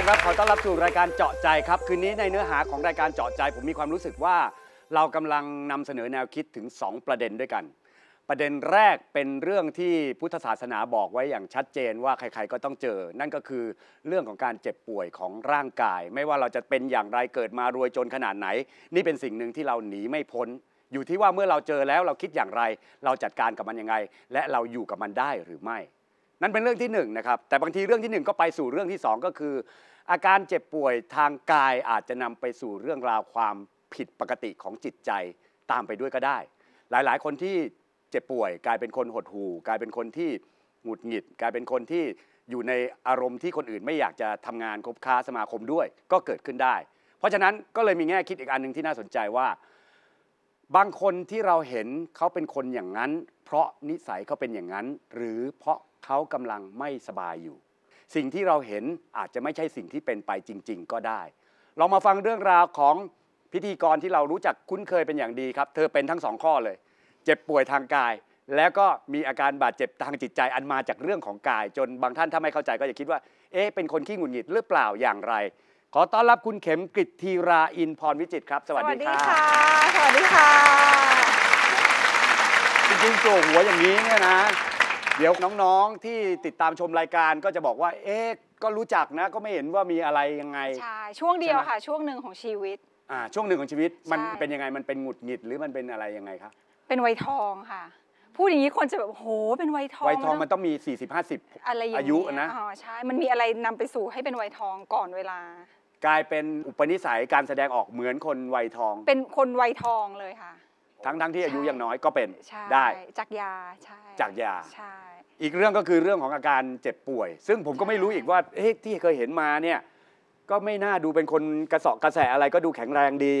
มครับขอต้อนรับสู่รายการเจาะใจครับ คืนนี้ในเนื้อหาของรายการเจาะใจ ผมมีความรู้สึกว่า เรากำลังนำเสนอแนวคิดถึง 2 ประเด็นด้วยกัน ประเด็นแรกเป็นเรื่องที่พุทธศาสนาบอกไว้อย่างชัดเจนว่าใครๆก็ต้องเจอ นั่นก็คือเรื่องของการเจ็บป่วยของร่างกาย ไม่ว่าเราจะเป็นอย่างไรเกิดมารวยจนขนาดไหน นี่เป็นสิ่งหนึ่งที่เราหนีไม่พ้น อยู่ที่ว่าเมื่อเราเจอแล้วเราคิดอย่างไร เราจัดการกับมันยังไง และเราอยู่กับมันได้หรือไม่นั่นเป็นเรื่องที่หนึ่งนะครับแต่บางทีเรื่องที่หนึ่งก็ไปสู่เรื่องที่สองก็คือ อาการเจ็บป่วยทางกายอาจจะนำไปสู่เรื่องราวความผิดปกติของจิตใจตามไปด้วยก็ได้ หลายๆ คนที่เจ็บป่วย กลายเป็นคนหดหู่กลายเป็นคนที่หงุดหงิด กลายเป็นคนที่อยู่ในอารมณ์ที่คนอื่นไม่อยากจะทำงานคบค้าสมาคมด้วย ก็เกิดขึ้นได้ เพราะฉะนั้นก็เลยมีแง่คิดอีกอันหนึ่งที่น่าสนใจว่า บางคนที่เราเห็นเขาเป็นคนอย่างนั้น เพราะนิสัยเขาเป็นอย่างนั้น หรือเพราะเขากำลังไม่สบายอยู่ สิ่งที่เราเห็นอาจจะไม่ใช่สิ่งที่เป็นไปจริง ๆ ก็ได้ เรามาฟังเรื่องราวของพิธีกรที่เรารู้จักคุ้นเคยเป็นอย่างดีครับ เธอเป็นทั้งสองข้อเลย เจ็บป่วยทางกาย แล้วก็มีอาการบาดเจ็บทางจิตใจอันมาจากเรื่องของกาย จนบางท่านถ้าไม่เข้าใจก็จะคิดว่า เอ๊ะเป็นคนขี้หงุดหงิดหรือเปล่าอย่างไร ขอต้อนรับคุณเข็มกริตทีราอินพรวิจิตรครับ สวัสดีครับค่ะ สวัสดีค่ะจริงๆโจหัวอย่างนี้เนี่ยนะ เดี๋ยวน้องๆที่ติดตามชมรายการก็จะบอกว่า เอ๊ะก็รู้จักนะก็ไม่เห็นว่ามีอะไรยังไง ใช่ ช่วงเดียวใช่ไหมค่ะ ช่วงหนึ่งของชีวิต อ่า ช่วงหนึ่งของชีวิตมันใช่ เป็นยังไงมันเป็นหงุดหงิดหรือมันเป็นอะไรยังไงครับเป็นวัยทองค่ะ พูดอย่างนี้คนจะแบบโอ้โหเป็นวัยทองวัยทองมันแล้ต้องมี 40 50 อะไรอย่างอายุนะอ๋อใช่มันมีอะไรนำไปสู่ให้เป็นวัยทองก่อนเวลา กลายเป็นอุปนิสัยการแสดงออกเหมือนคนวัยทอง เป็นคนวัยทองเลยค่ะ ทั้งทั้งๆที่อายุใช่ยังน้อยก็เป็นใช่ได้จากยาใช่จากยาใช่อีกเรื่องก็คือเรื่องของอาการเจ็บป่วย ซึ่งผมก็ไม่รู้อีกว่าเอ๊ะที่เคยเห็นมาเนี่ยก็ไม่น่าดูเป็นคนกระเสอบกระแสอะไรก็ดูแข็งแรงดี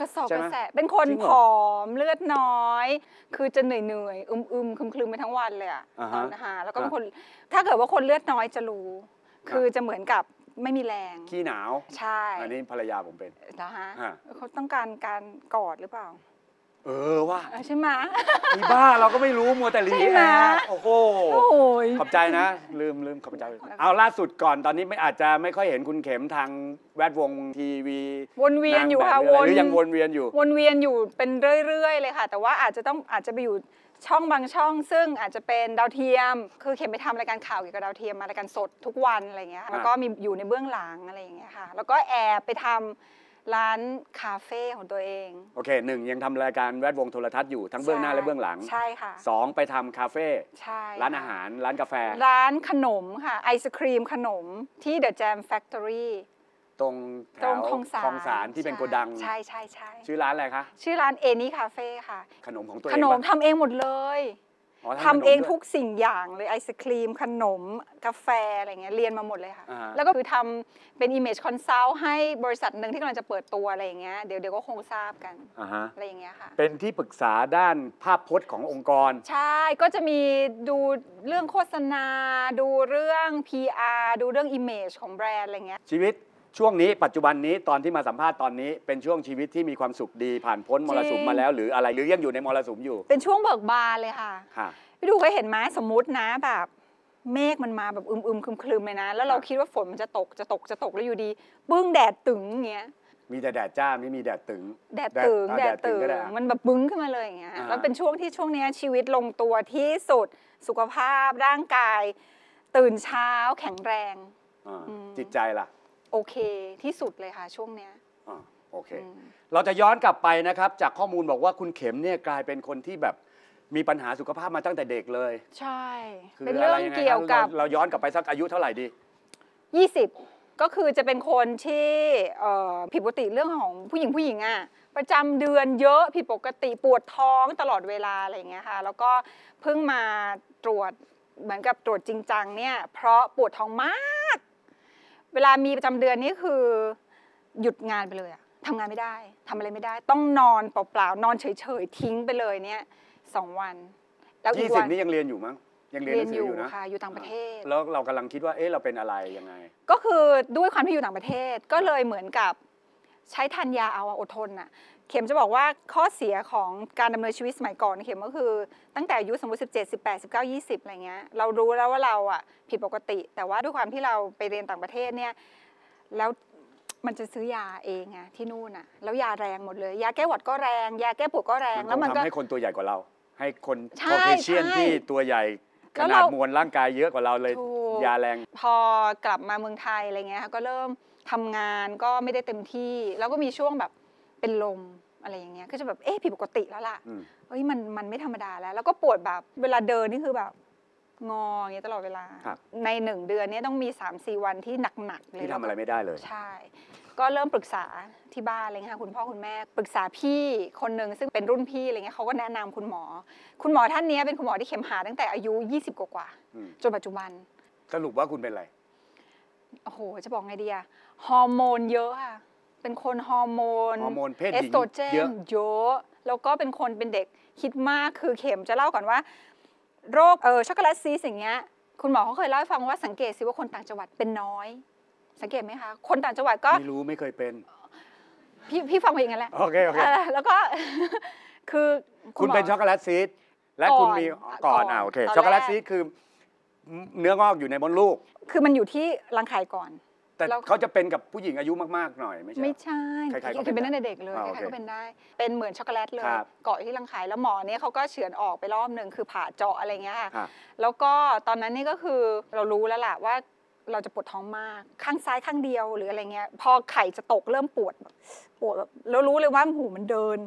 กระสอบใช่กไหมระแสเป็นคนจริงเหรผออมเลือดน้อย คือจะเหนื่อยเหนื่อยๆอึมอึมๆคลึมคลึมๆไปทั้งวันเลยอะอ่าตฮะอนอาหารแล้วก็เป็นคนถ้าเกิดว่าคนเลือดน้อยจะรู้ คือครับจะเหมือนกับไม่มีแรงขี้หนาว ใช่ อันนี้ภรรยาผมเป็นนะฮะฮะเขาต้องการการกอดหรือเปล่า เออว่าเออใช่ไหม อีบ้าเราก็ไม่รู้มัวแต่รีใช่ไหมแอร์โอ้โห โอ้ย ขอบใจนะ ลืมลืมขอบใจ เอาล่าสุดก่อนตอนนี้ไม่อาจจะไม่ค่อยเห็นคุณเข็มทางแวดวงทีวีวนเวียนอยู่างแบบค่ะหรือวอะไรนหรือยังวนเวียนอยู่ วนเวียนอยู่เป็นเรื่อยๆเลยค่ะ แต่ว่าอาจจะต้องอาจจะไปอยู่ช่องบางช่อง ซึ่งอาจจะเป็นดาวเทียม คือเข็มไปทำรายการข่าวเกี่ยวกับดาวเทียมมารายการสดทุกวันอะไรอย่างเงี้ยแล้วก็มีอยู่ในเบื้องหลังอะไรอย่างเงี้ยค่ะ แล้วก็แอบไปทำ ร้านคาเฟ่ของตัวเอง โอเคหนึ่งยังทำรายการแวดวงโทรทัศน์อยู่ทั้งเบื้องหน้าและเบื้องหลังใช่ค่ะสองไปทำคาเฟ่ใช่ร้านค่ะอาหาร ร้านกาแฟ ร้านขนมค่ะไอศครีมขนมที่ The Jam Factory ตรงแถตรวงคลองสารคลองสารที่เป็นโกดัง ใช่ใช่ใช่ชื่อร้านอะไรคะ ชื่อร้านเอนี่คาเฟ่ค่ะ ขนมของตัวเอขงนมปะทำเองหมดเลยอ๋อ ทำเองขนมด้วยทุกสิ่งอย่างเลยไอศครีม ขนม กาแฟอะไรเงี้ยเรียนมาหมดเลยค่ะอ่าฮะแล้วก็คือทำเป็น Image Consult ให้บริษัทหนึ่งที่กำลังจะเปิดตัวอะไรอย่างเงี้ยเดี๋ยวเดี๋ยวก็คงทราบกันอ่าฮะอะไรอย่างเงี้ยค่ะ เป็นที่ปรึกษาด้านภาพพจน์ขององค์กร ใช่ก็จะมีดูเรื่องโฆษณา ดูเรื่อง PR ดูเรื่อง Image ของแบรนด์อะไรเงี้ยชีวิต ช่วงนี้ปัจจุบันนี้ตอนที่มาสัมภาษณ์ตอนนี้เป็นช่วงชีวิตที่มีความสุขดีผ่านพ้นมรสุมจริงมาแล้ว หรืออะไรหรือยังอยู่ในมรสุมอยู่ เป็นช่วงเบิกบานเลยค่ะค่ะพี่ดูเคยเห็นไหมสมมตินะแบบเมฆมันมาแบบอึมอึมครึมครึมๆเลยนะ แล้วเราอะคิดว่าฝนมันจะตกจะตกจะตกแล้วอยู่ดีปึ้งแดดตึงอย่างเงี้ยมีแต่แดดจ้าไม่มีแดดตึง แดดตึงอะแดดตึงก็ได้อะมันแบบบึ้งขึ้นมาเลยอย่างเงี้ยอ่าแล้วเป็นช่วงที่ช่วงเนี้ยชีวิตลงตัวที่สุดสุขภาพร่างกาย ตื่นเช้าแข็งแรงอ่าอืมจิตใจล่ะ โอเคที่สุดเลยค่ะช่วงเนี้ย อ่าโอเค อืม เราจะย้อนกลับไปนะครับ จากข้อมูลบอกว่าคุณเข็มเนี่ยกลายเป็นคนที่แบบมีปัญหาสุขภาพมาตั้งแต่เด็กเลย ใช่ คืเป็นะเรื่ไรองยังไงเกี่ยวครักับบเราเราย้อนกลับไปสักอายุเท่าไหร่ดี 20 ก็คือจะเป็นคนที่เอ่อผิดปกติเรื่องของผู้หญิงผู้หญิงอะประจำเดือนเยอะผิดปกติปวดท้องตลอดเวลาอะไรอย่างเงี้ยค่ะแล้วก็เพิ่งมาตรวจเหมือนกับตรวจจริงจังเนี่ยเพราะปวดท้องมาก เวลามีประจำเดือนนี่คือ หยุดงานไปเลยอะทำงานไม่ได้ทำอะไรไม่ได้ ต้องนอนเปล่าๆนอนเฉยๆทิ้งไปเลยเนี่ยสองวัน แล้วอียี่กสิวับนนี่ยังเรียนอยู่มั้งยังเรียนหเรีนัยนงสืออยู่อยู่นะค่ะอยู่ต่างประเทศ แล้วเรากำลังคิดว่าเอ๊ะเราเป็นอะไรยังไง ก็คือด้วยความที่อยู่ต่างประเทศก็เลยเหมือนกับใช้ทานยาเอาอะอดทนอะ เข็มจะบอกว่าข้อเสียของการดำเนินชีวิตสมัยก่อนเข็มก็คือ ตั้งแต่อายุสมมติ 17 18 19 20 อะไรเงี้ยเรารู้แล้วว่าเราอะผิดปกติ แต่ว่าด้วยความที่เราไปเรียนต่างประเทศเนี่ยแล้วมันจะซื้อยาเองอะที่นู่นอะแล้วยาแรงหมดเลย ยาแก้หวัดก็แรง ยาแก้ปวดก็แรงมันแล้วคมันงก็ทำให้คนตัวใหญ่กว่าเรา ให้คนใช่คอเคเชียนใช่ที่ตัวใหญ่ขแล้วนาดเรามวลร่างกายเยอะกว่าเราเลยถูกยาแรง พอกลับมาเมืองไทยอะไรเงี้ยค่ะก็เริ่มทำงานก็ไม่ได้เต็มที่ แล้วก็มีช่วงแบบ เป็นลมอะไรอย่างเงี้ยก็จะแบบเอ๊ะผิดปกติแล้วล่ะอืมเอ้ยมันมันไม่ธรรมดาแล้ว แล้วก็ปวดแบบเวลาเดินนี่คือแบบงออย่างเงี้ยตลอดเวลาครับในหนึ่งเดือนเนี้ต้องมี3าสี่วันที่หนักๆเลยที่ทำอะไรไม่ได้เลย ใช่ ก็เริ่มปรึกษาที่บ้านอะไรเงี้ยค่ะคุณพ่อคุณแม่ ปรึกษาพี่คนหนึ่งซึ่งเป็นรุ่นพี่อะไรเงี้ยเขาก็แนะนำคุณหมอ คุณหมอท่านเนี้ยเป็นคุณหมอที่เข็มหาตั้งแต่อายุ 20 กว่าๆอืมจนปัจจุบัน สรุปว่าคุณเป็นอะไร โอ้โห จะบอกไงดีอะฮอร์โมนเยอะค่ะ เป็นคนฮอร์โมนฮอร์โมนเพศหเอญิสงโตรเจเยนอะ เยอะแล้วก็เป็นคนเป็นเด็กคิดมากคือเข็มจะเล่าก่อนว่า โรคเออช็อกโกแลตซีสอย่างเงี้ยคุณหมอเขาเคยเล่าให้ฟังว่าสังเกตสิว่าคนต่างจังหวัดเป็นน้อย สังเกตไหมคะ คนต่างจังหวัดก็ ไม่รู้ไม่เคยเป็น พี่พี่ฟังไปอย่างนั้นแหละโอเคโอเค เออแล้วก็ คือคุณหม เป็นช็อกโกแลตซีดและก่อนคุณมีก่อนก่อนอ่าโอเคตอนช็อกโกแลตแรกซีดคือเนื้องอกอยู่ในมดลูก คือมันอยู่ที่รังไข่ก่อน แต่แล้วเขาจะเป็นกับผู้หญิงอายุมากๆหน่อยไม่ใช่ไม่ใช่ใครๆก็คือเป็นเป็นตั้งแต่เด็กเลยอ่าใครโอเคๆก็เป็นได้ เป็นเหมือนช็อกโกแลตเลย ครับ เกาะอยู่ที่รังไข่แล้วหมอเนี่ยเขาก็เฉือนออกไปรอบหนึ่งคือผ่าเจาะอะไรเงี้ยค่ะค่ะ แล้วก็ตอนนั้นนี่ก็คือเรารู้แล้วล่ะว่าเราจะปวดท้องมาก ข้างซ้ายข้างเดียวหรืออะไรเงี้ย พอไข่จะตกเริ่มปวดแบบปวดแบบแล้วรู้เลยว่าหูมันเดิน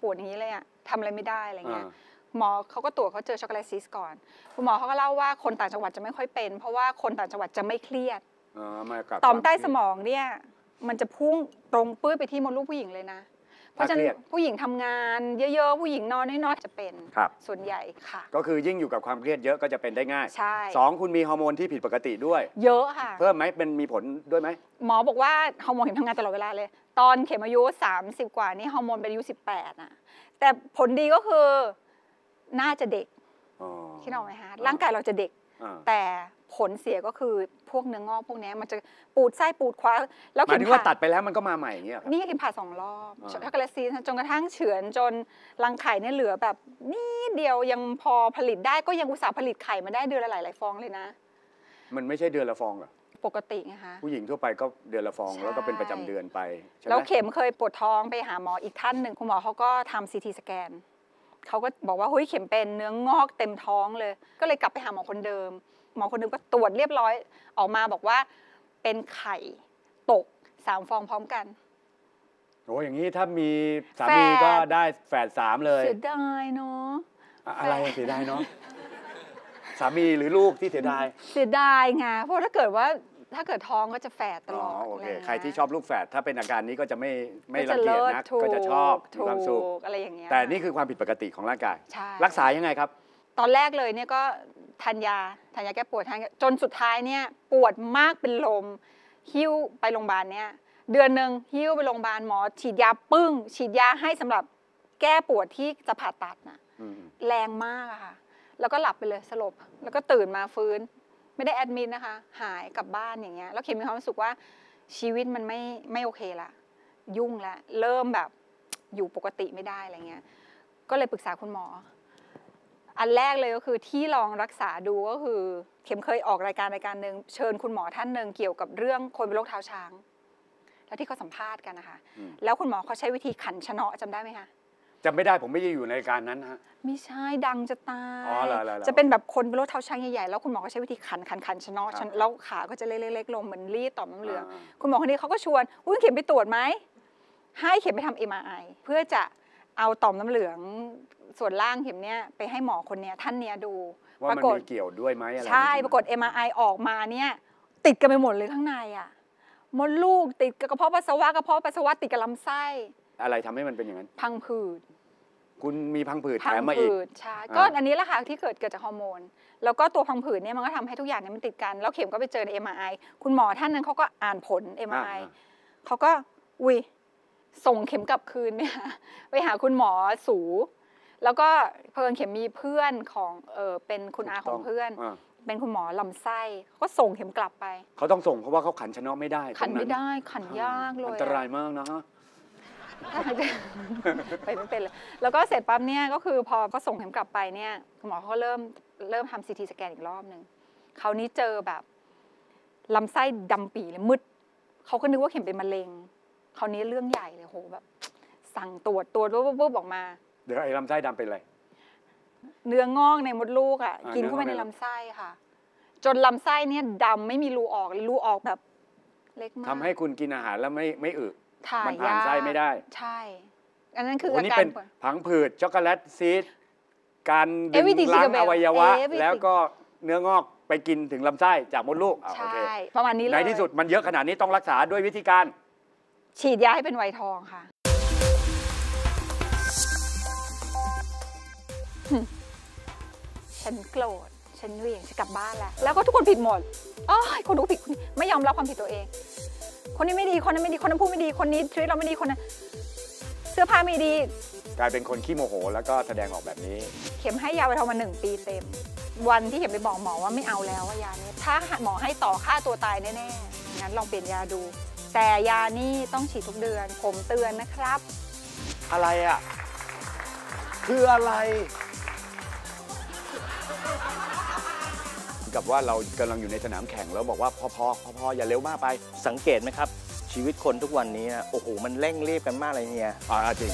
ปวดอย่างนี้เลยอะทำอะไรไม่ได้อะไรเงี้ยอ่าหมอเขาก็ตรวจเขาเจอช็อกโกแลตซิสก่อนคุณหมอเขาก็เล่าว่าคนต่างจังหวัดจะไม่ค่อยเป็น เพราะว่าคนต่างจังหวัดจะไม่เครียดเออมากับ ต่อมใต้ควาสมองเนี่ยมันจะพุ่งตรงปื้ดไปที่มดลูกผู้หญิงเลยนะ เพราะฉะนั้นผู้หญิงทำงานเยอะๆ ผู้หญิงนอนน้อยๆจะเป็นครับส่วนใหญ่ค่ะ ก็คือยิ่งอยู่กับความเครียดเยอะก็จะเป็นได้ง่าย ใช่สองคุณมีฮอร์โมนที่ผิดปกติด้วย เยอะค่ะ เพิ่มไหมเป็นมีผลด้วยไหม หมอบอกว่าฮอร์โมนเข็มทำงานตลอดเวลาเลย ตอนเข็มอายุ 30 กว่านี่ฮอร์โมนเป็นอายุ 18อะแต่ผลดีก็คือน่าจะเด็กอ๋อคิดออกไหมคะร่างกายเราจะเด็กอ่า แต่ผลเสียก็คือพวกเนื้องอกพวกเนี้ยมันจะปูดไส้ปูดคว้าแล้วหมายเข็มถึงว่าผ่าตัดไปแล้วมันก็มาใหม่อย่างเงี้ยครับนี่เข็มผ่าสองรอบอ่าช็อกโกแลตซีสจนกระทั่งเฉือนจนรังไข่เนี่ยเหลือแบบนิดเดียวยังพอผลิตได้ก็ยังอุตส่าห์ผลิตไข่มาได้เดือนละหลายๆฟองเลยนะ มันไม่ใช่เดือนละฟองเหรอปกติไงคะผู้หญิงทั่วไปก็เดือนละฟองใช่แล้วก็เป็นประจำเดือนไปใช่ไหมแล้วเข็มเคยปวดท้องไปหาหมออีกท่านหนึ่งคุณหมอเขาก็ทำซีทีสแกน เขาก็บอกว่าเฮ้ยเข็มเป็นเนื้องอกเต็มท้องเลย ก็เลยกลับไปหาหมอคนเดิม หมอคนเดิมก็ตรวจเรียบร้อย ออกมาบอกว่าเป็นไข่ตกสามฟองพร้อมกันโอ้อย่างนี้ถ้ามีสาแฝมีดก็ได้แฝดสามเลยเสียดายเนาะอะอะไรแฝดเสียดายเนาะสามีหรือลูกที่เสียดาย เสียดายไงเพราะถ้าเกิดว่า ถ้าเกิดท้องก็จะแฝดตอ๋ลออดโอเคะไย่างงี้ยใครที่ชอบลูกแฝดถ้าเป็นอาการนี้ก็จะไม่ไม่ก็รัจะงเกียจลิศนักถูก็จะชอบมีถูความสุขกอะไรอย่างเงี้ยแต่นี่คือความผิดปกติของร่างกายใช่รักษายังไงครับ ตอนแรกเลยเนี่ยก็ทานยาทานยาแก้ปวดทานยาจนสุดท้ายเนี่ยปวดมากเป็นลมหิ้วไปโรงพยาบาลเนี่ยเดือนหนึ่งหิ้วไปโรงพยาบาลหมอ ฉีดยาปึ้ง ฉีดยาให้สำหรับแก้ปวดที่จะผ่าตัดน่ะอืมแรงมากอะค่ะ แล้วก็หลับไปเลยสลบ แล้วก็ตื่นมาฟื้น ไม่ได้แอดมิดนะคะ หายกลับบ้านอย่างเงี้ย แล้วเข็มมีความรู้สึกว่าชีวิตมันไม่ไม่โอเคละ ยุ่งละเริ่มแบบอยู่ปกติไม่ได้อะไรเงี้ย ก็เลยปรึกษาคุณหมอ อันแรกเลยก็คือที่ลองรักษาดูก็คือ เข็มเคยออกรายการรายการหนึ่งเชิญคุณหมอท่านหนึ่งเกี่ยวกับเรื่องคนเป็นโรคเท้าช้าง แล้วที่เขาสัมภาษณ์กันนะคะอืมแล้วคุณหมอเขาใช้วิธีขันชะเนาะจำได้ไหมคะ จำไม่ได้ผมไม่ได้อยู่ในรายการนั้นฮะ ไม่ใช่ดังจะตาย อ๋อเหรอเหรอเหรอจะเป็นแบบคนเป็นโรคเท้าช้างใหญ่ๆ แล้วคุณหมอก็ใช้วิธีขันขันขันชะเนาะครับชะแล้วขาก็จะเล็กๆลงเหมือนรีดต่อมน้ำเหลือง อ่า คุณหมอคนนี้เขาก็ชวนอุ้ยเข็มไปตรวจไหม ให้เข็มไปทำ MRI เพื่อจะเอาต่อมน้ำเหลืองส่วนล่างเข็มเนี้ยไปให้หมอคนเนี้ยท่านเนี้ยดู ว่าปมันรากฏมีเกี่ยวด้วยไหมอะไรใช่ ปรากฏ MRI ออกมาเนี่ย ติดกันไปหมดเลยข้างในอะมดลูกติดกับกระเพาะปัสสาวะกระเพาะปัสสาวะติดกับลำไส้ อะไรทำให้มันเป็นอย่างนั้น พังผืด คุณมีพังผืดพัแถมมาอีกผืดใช่อ่าก็อันนี้แหละค่ะที่เกิดเกิดจากฮอร์โมน แล้วก็ตัวพังผืดเนี่ยมันก็ทำให้ทุกอย่างเนี่ยมันติดกัน แล้วเข็มก็ไปเจอใน MRI คุณหมอท่านนั้นเขาก็อ่านผล MRI อ่าเขาก็อุ้ยส่งเข็มกลับคืนเนี่ยไปหาคุณหมอสู แล้วก็เพิ่งเข็มมีเพื่อนของเออเป็นคุณอาของเพื่อนาเป็นคุณหมอลำไส้เขาก็ส่งเข็มกลับไป เขาต้องส่งเพราะว่าเขาขันชะเนาะไม่ได้ขันตรงไม่ได้ขันยากเลยอัอะนตรายมากนะฮะ ไปไม่เป็นเลยแล้วก็เสร็จปั๊บเนี่ยก็คือพอเขาส่งเข็มกลับไปเนี่ยคุณหมอเขาก็เริ่มเริ่มทำซีทีสแกนอีกรอบหนึ่งคราวนี้เจอแบบลำไส้ดำปีเลยมืดเขาก็นึกว่าเข็มเป็นมะเร็งคราวนี้เรื่องใหญ่เลยโหแบบ สั่งตรวจตรวจปุ๊บปุ๊บปุ๊บออกมา เดี๋ยวไอ้ลำไส้ดำเป็นอะไรเนื้องอกในมดลูกอะอ่ากินเข้าไปเนื้ในองอกในลำไส้ค่ะ จนลำไส้เนี่ยดำไม่มีรูออกเลยรูออกแบบ เล็กมากทำให้คุณกินอาหารแล้วไม่ไม่อึ ถ่ายมันผ่านยากไส้ไม่ได้ ใช่ อันนั้นคือโอ้อานี่การเป็นปวด ผังผืดช็อกโกแลตซีดการดึง Everything ล้าง Tinkerbell อวัยวะ Everything แล้วก็เนื้องอกไปกินถึงลำไส้จากมดลูกอะโอใช่เคประมาณนี้เลยในที่สุดมันเยอะขนาดนี้ต้องรักษาด้วยวิธีการ ฉีดยาให้เป็นไวท์ทองค่ะหึฉันโกรธ ฉันเหวี่ยงฉันกลับบ้านแล้ว แล้วก็ทุกคนผิดหมดอ้อยคนทุกผิดคนนี้ไม่ยอมรับความผิดตัวเอง คนนี้ไม่ดีคนนั้นไม่ดีคนนั้นพูดไม่ดีคนนี้ชีวิตเราไม่ดีคนนั้นเสื้อผ้าไม่ดี กลายเป็นคนขี้โมโห แล้วก็แสดงออกแบบนี้ เข็มให้ยาไปทองมาหนึ่งปีเต็ม วันที่เข็มไปบอกหมอว่าไม่เอาแล้วว่ายานี้ถ้าหมอให้ต่อค่าตัวตายแน่ๆงั้นลองเปลี่ยนยาดู แต่ยานี่ต้องฉีดทุกเดือน ผมเตือนนะครับ อะไรอะ คืออะไร กับว่าเรากำลังอยู่ในสนามแข่งแล้วบอกว่าพอพอพอพออย่าเร็วมากไปสังเกตไหมครับ ชีวิตคนทุกวันนี้นะโอ้โหมันเร่งรีบกันมากเลยเนี่ย อ่าจริง